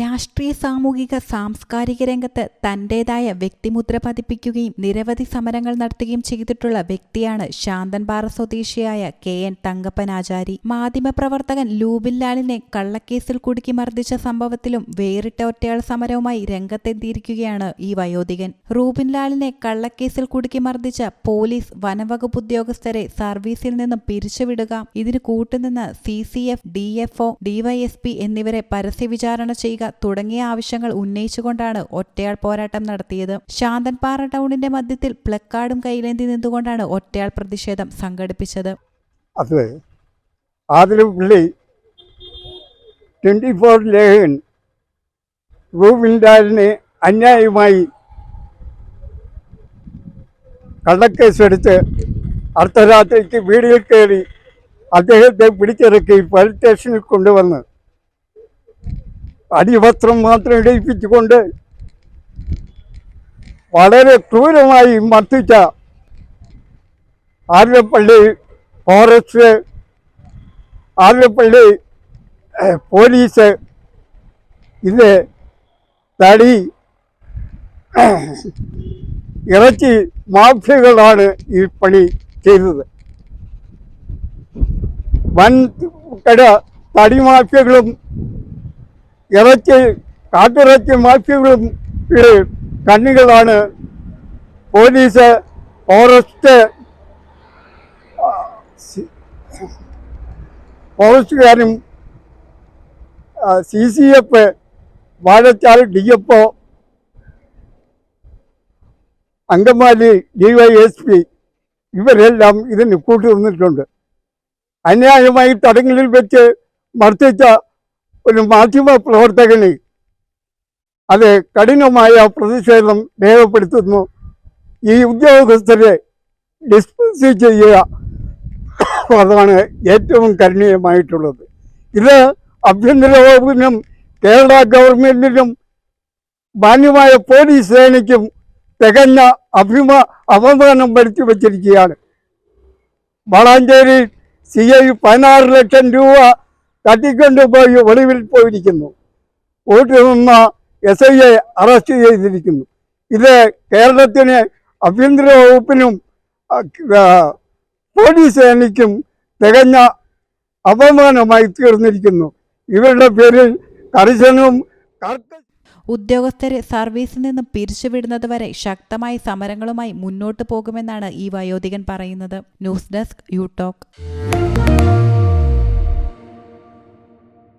രാഷ്ട്രീയ സാമൂഹിക സാംസ്കാരിക രംഗത്ത് തന്റേതായ വ്യക്തിമുദ്ര പതിപ്പിക്കുകയും നിരവധി സമരങ്ങൾ നടത്തുകയും ചെയ്തിട്ടുള്ള വ്യക്തിയാണ് ശാന്തൻപാറ സ്വദേശിയായ കെ എൻ തങ്കപ്പനാചാരി. മാധ്യമപ്രവർത്തകൻ ലൂബിൻലാലിനെ കള്ളക്കേസിൽ കുടുക്കി മർദ്ദിച്ച സംഭവത്തിലും വേറിട്ട ഒറ്റയാൾ സമരവുമായി രംഗത്തെത്തിയിരിക്കുകയാണ് ഈ വയോധികൻ. റൂബിൻലാലിനെ കള്ളക്കേസിൽ കുടുക്കി മർദ്ദിച്ച പോലീസ് വനവകുപ്പ് ഉദ്യോഗസ്ഥരെ സർവീസിൽ നിന്നും പിരിച്ചുവിടുക ഇതിന് കൂട്ടുനിന്ന് C C F D F O DYSP എന്നിവരെ പരസ്യ വിചാരണ ചെയ്യുക തുടങ്ങിയ ആവശ്യങ്ങൾ ഉന്നയിച്ചുകൊണ്ടാണ് ഒറ്റയാൾ പോരാട്ടം നടത്തിയത്. ശാന്തൻപാറ ടൗണിന്റെ മധ്യത്തിൽ പ്ലക്കാർഡും കൈലേന്തി നിന്നുകൊണ്ടാണ് ഒറ്റയാൾ പ്രതിഷേധം സംഘടിപ്പിച്ചത്. അത്. ആതിര പുള്ളി ട്വന്റി അർദ്ധരാത്രിക്ക് വീടിൽ കയറി അദ്ദേഹത്തെ പിടിച്ചിറക്കി പോലീസ് സ്റ്റേഷനിൽ കൊണ്ടുവന്ന് അടിവസ്ത്രം മാത്രം ഇടയിപ്പിച്ചുകൊണ്ട് വളരെ ക്രൂരമായി മർദ്ദിച്ച ആതിരപ്പള്ളി ഫോറസ്റ്റ് ആതിരപ്പള്ളി പോലീസ് ഇത് തടി ഇറച്ചി മാഫിയകളാണ് ഈ പണി ചെയ്തത്. വൻ കട തടി മാഫിയകളും ഇറച്ചി കാട്ടിറച്ചി മാഫിയകളും കണ്ണികളാണ് police forest ഫോറസ്റ്റുകാരും C C F Vazhachal D F O Angamaly D Y S P ഇവരെല്ലാം ഇതിന് കൂട്ടി വന്നിട്ടുണ്ട് അന്യായമായി തടങ്കലിൽ വെച്ച് മർദ്ദിച്ച ഒരു മാധ്യമ പ്രവർത്തകന് അത് കഠിനമായ പ്രതിഷേധം രേഖപ്പെടുത്തുന്നു. ഈ ഉദ്യോഗസ്ഥരെ ഡിസ്മിസ് ചെയ്യുക അതാണ് ഏറ്റവും കരുണീയമായിട്ടുള്ളത് ഇത് ആഭ്യന്തര വകുപ്പിനും കേരള ഗവൺമെന്റിനും മാന്യമായ പോലീസ് സേനയ്ക്കും തികഞ്ഞ അഭിമ അപമാനം വരുത്തി വച്ചിരിക്കുകയാണ്. വളാഞ്ചേരി സി ഐ പതിനാറ് ലക്ഷം രൂപ തട്ടിക്കൊണ്ടുപോയി ഒളിവിൽ പോയിരിക്കുന്നു. വോട്ട് നിന്ന എസ് ഐയെ അറസ്റ്റ് ചെയ്തിരിക്കുന്നു. ഇത് കേരളത്തിന് ആഭ്യന്തര വകുപ്പിനും പോലീസ് സേനയ്ക്കും തികഞ്ഞ അപമാനമായി തീർന്നിരിക്കുന്നു. ഇവരുടെ പേരിൽ കർശനവും ഉദ്യോഗസ്ഥരെ സർവീസിൽ നിന്നും പിരിച്ചുവിടുന്നതുവരെ ശക്തമായ സമരങ്ങളുമായി മുന്നോട്ടു പോകുമെന്നാണ് ഈ വയോധികൻ പറയുന്നത്. News desk you talk.